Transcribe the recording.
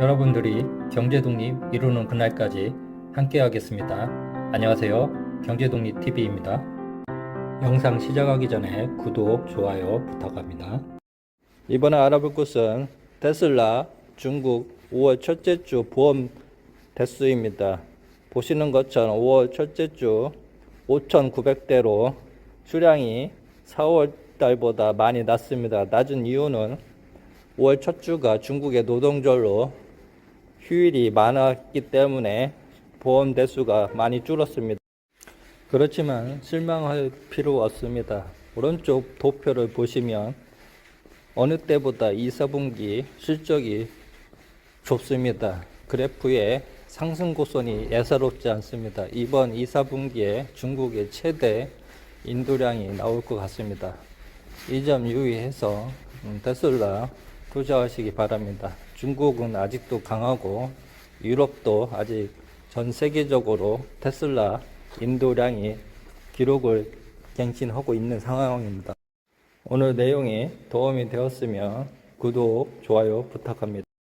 여러분들이 경제 독립 이루는 그날까지 함께 하겠습니다. 안녕하세요. 경제 독립TV입니다. 영상 시작하기 전에 구독, 좋아요 부탁합니다. 이번에 알아볼 곳은 테슬라 중국 5월 첫째 주 보험 대수입니다. 보시는 것처럼 5월 첫째 주 5,900대로 수량이 4월 달보다 많이 낮습니다. 낮은 이유는 5월 첫 주가 중국의 노동절로 휴일이 많았기 때문에 보험 대수가 많이 줄었습니다. 그렇지만 실망할 필요 없습니다. 오른쪽 도표를 보시면 어느 때보다 2, 4분기 실적이 좁습니다. 그래프에 상승 고선이 예사롭지 않습니다. 이번 2, 4분기에 중국의 최대 인도량이 나올 것 같습니다. 이 점 유의해서 음, 테슬라 투자하시기 바랍니다. 중국은 아직도 강하고 유럽도 아직 전 세계적으로 테슬라 인도량이 기록을 갱신하고 있는 상황입니다. 오늘 내용이 도움이 되었으면 구독, 좋아요 부탁합니다.